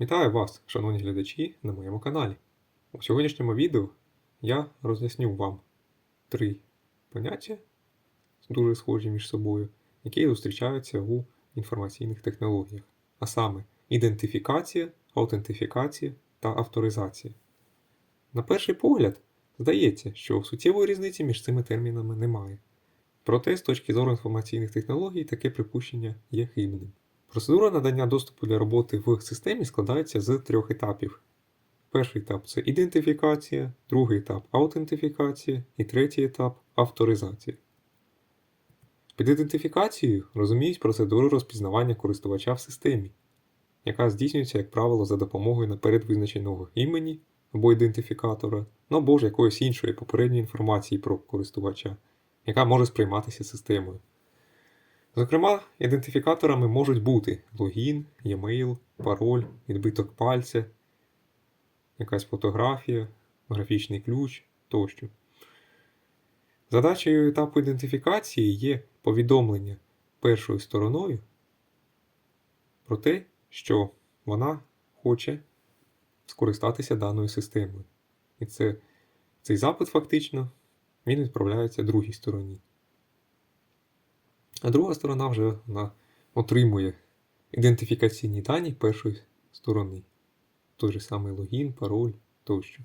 Вітаю вас, шановні глядачі, на моєму каналі. У сьогоднішньому відео я роз'ясню вам три поняття, дуже схожі між собою, які зустрічаються у інформаційних технологіях, а саме ідентифікація, аутентифікація та авторизація. На перший погляд, здається, що суттєвої різниці між цими термінами немає. Проте, з точки зору інформаційних технологій, таке припущення є хибним. Процедура надання доступу для роботи в системі складається з трьох етапів. Перший етап це ідентифікація, другий етап аутентифікація і третій етап авторизація. Під ідентифікацією розуміють процедуру розпізнавання користувача в системі, яка здійснюється, як правило, за допомогою наперед визначеного імені або ідентифікатора, ну або ж якоїсь іншої попередньої інформації про користувача, яка може сприйматися системою. Зокрема, ідентифікаторами можуть бути логін, e-mail, пароль, відбиток пальця, якась фотографія, графічний ключ тощо. Задачею етапу ідентифікації є повідомлення першою стороною про те, що вона хоче скористатися даною системою. І це, цей запит фактично він відправляється другій стороні. А друга сторона вже вона отримує ідентифікаційні дані першої сторони. Той же самий логін, пароль тощо.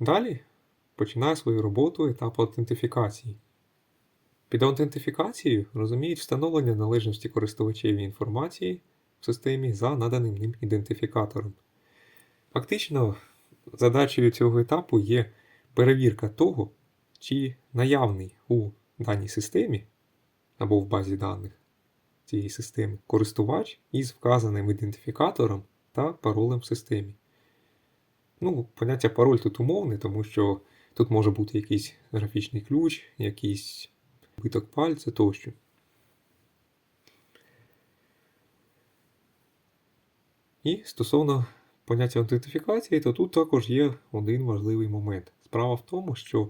Далі починає свою роботу етап аутентифікації. Під аутентифікацією розуміють встановлення належності користувачеві інформації в системі за наданим ним ідентифікатором. Фактично, задачею цього етапу є перевірка того, чи наявний у даній системі або в базі даних цієї системи користувач із вказаним ідентифікатором та паролем в системі. Ну, поняття пароль тут умовне, тому що тут може бути якийсь графічний ключ, якийсь биток пальця тощо. І стосовно поняття аутентифікації, то тут також є один важливий момент. Справа в тому, що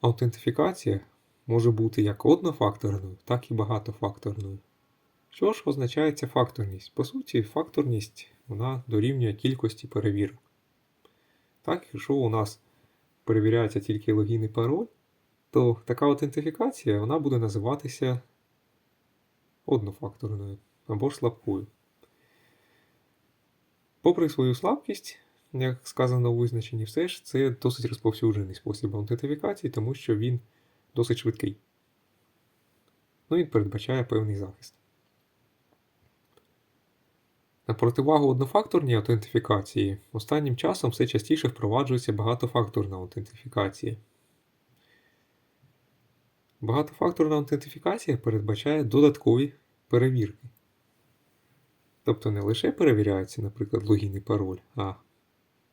Аутентифікація може бути як однофакторною, так і багатофакторною. Що ж означає ця факторність? По суті, факторність вона дорівнює кількості перевірок. Так, якщо у нас перевіряється тільки логін і пароль, то така аутентифікація вона буде називатися однофакторною або ж слабкою. Попри свою слабкість, як сказано у визначенні, все ж це досить розповсюджений спосіб аутентифікації, тому що він досить швидкий. Ну він передбачає певний захист. На противагу однофакторній аутентифікації останнім часом все частіше впроваджується багатофакторна аутентифікація. Багатофакторна аутентифікація передбачає додаткові перевірки. Тобто не лише перевіряється, наприклад, логін і пароль, а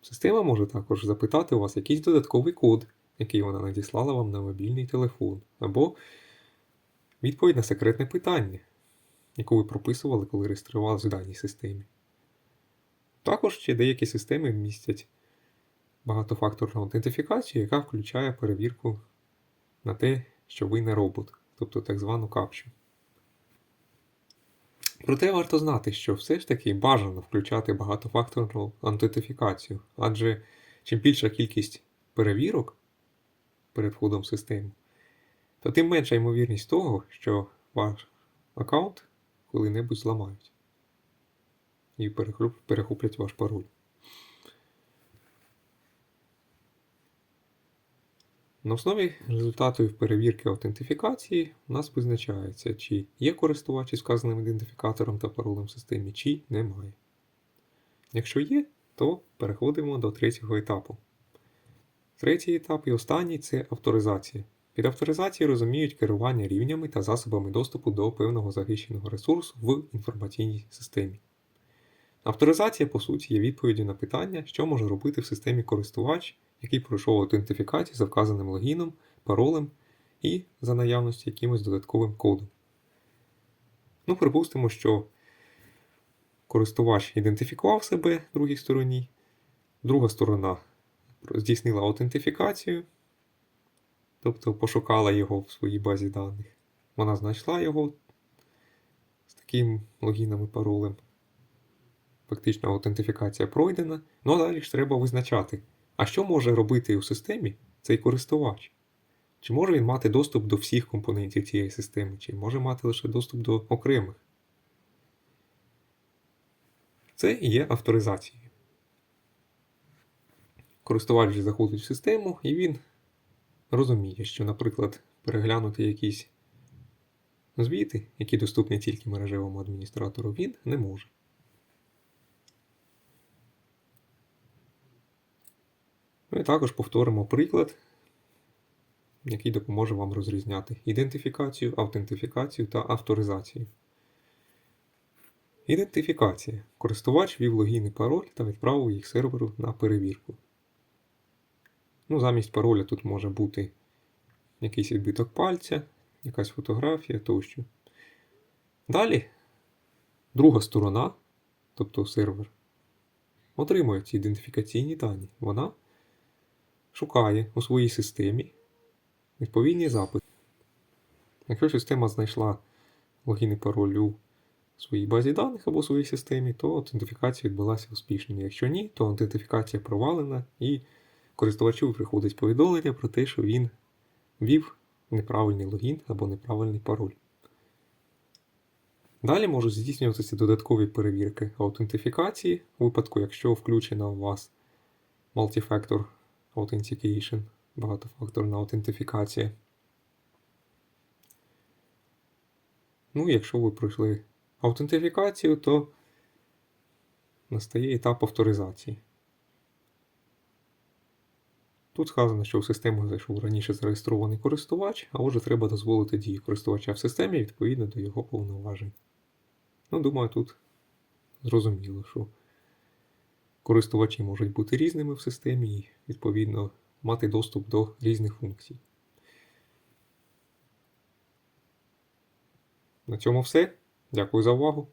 Система може також запитати у вас якийсь додатковий код, який вона надіслала вам на мобільний телефон, або відповідь на секретне питання, яку ви прописували, коли реєструвалися в даній системі. Також ще деякі системи містять багатофакторну аутентифікацію, яка включає перевірку на те, що ви не робот, тобто так звану капчу. Проте варто знати, що все ж таки бажано включати багатофакторну аутентифікацію, адже чим більша кількість перевірок перед входом в систему, то тим менша ймовірність того, що ваш аккаунт коли-небудь зламають і перехоплять ваш пароль. На основі результатів перевірки аутентифікації у нас визначається, чи є користувач із вказаним ідентифікатором та паролем в системі, чи немає. Якщо є, то переходимо до третього етапу. Третій етап і останній це авторизація. Під авторизацією розуміють керування рівнями та засобами доступу до певного захищеного ресурсу в інформаційній системі. Авторизація, по суті, є відповіддю на питання, що може робити в системі користувач який пройшов аутентифікацію за вказаним логіном, паролем і за наявності якимось додатковим кодом. Ну, припустимо, що користувач ідентифікував себе другій стороні, друга сторона здійснила аутентифікацію, тобто пошукала його в своїй базі даних. Вона знайшла його з таким логіном і паролем. Фактично аутентифікація пройдена. Ну а далі ж треба визначати, а що може робити у системі цей користувач? Чи може він мати доступ до всіх компонентів цієї системи, чи може мати лише доступ до окремих? Це і є авторизацією. Користувач заходить в систему і він розуміє, що, наприклад, переглянути якісь звіти, які доступні тільки мережевому адміністратору, він не може. І також повторимо приклад, який допоможе вам розрізняти ідентифікацію, автентифікацію та авторизацію. Ідентифікація. Користувач ввів логін і пароль та відправив їх серверу на перевірку. Ну, замість пароля тут може бути якийсь відбиток пальця, якась фотографія тощо. Далі друга сторона, тобто сервер, отримує ці ідентифікаційні дані. Вона шукає у своїй системі відповідні запити. Якщо система знайшла логін і пароль у своїй базі даних або своїй системі, то аутентифікація відбулася успішно. Якщо ні, то аутентифікація провалена і користувачу приходить повідомлення про те, що він ввів неправильний логін або неправильний пароль. Далі можуть здійснюватися додаткові перевірки аутентифікації, у випадку, якщо включена у вас Multi-Factor Authentication, багатофакторна аутентифікація. Ну, якщо ви пройшли аутентифікацію, то настає етап авторизації. Тут сказано, що в систему зайшов раніше зареєстрований користувач, а отже, треба дозволити дії користувача в системі відповідно до його повноважень. Ну, думаю, тут зрозуміло, що користувачі можуть бути різними в системі і, відповідно, мати доступ до різних функцій. На цьому все. Дякую за увагу.